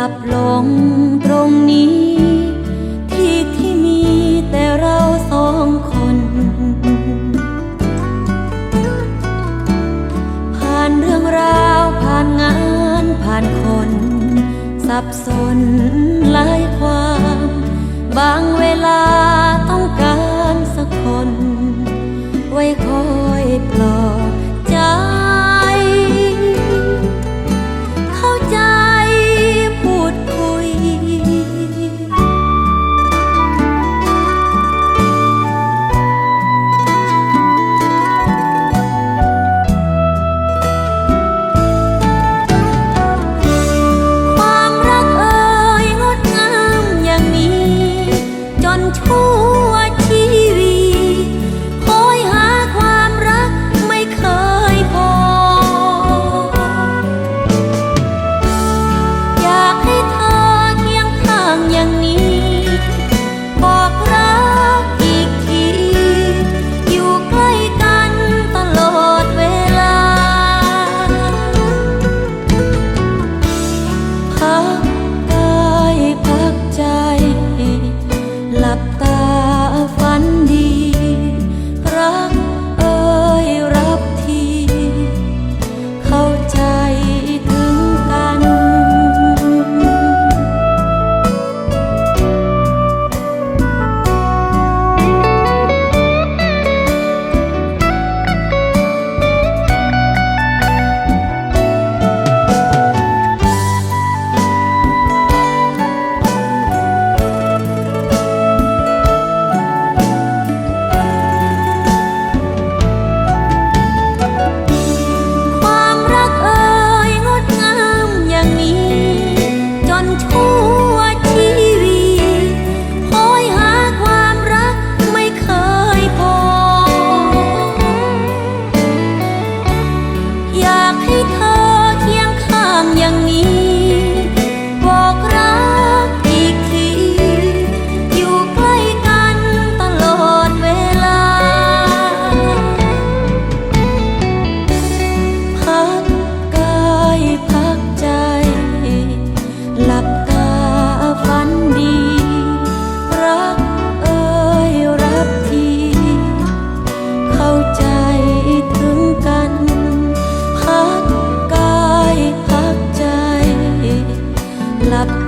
ลับลงตรงนี้ ที่ที่มีแต่เราสองคน ผ่านเรื่องราวผ่านงานผ่านคน สับสนหลายความ บางเวลาต้องการ up.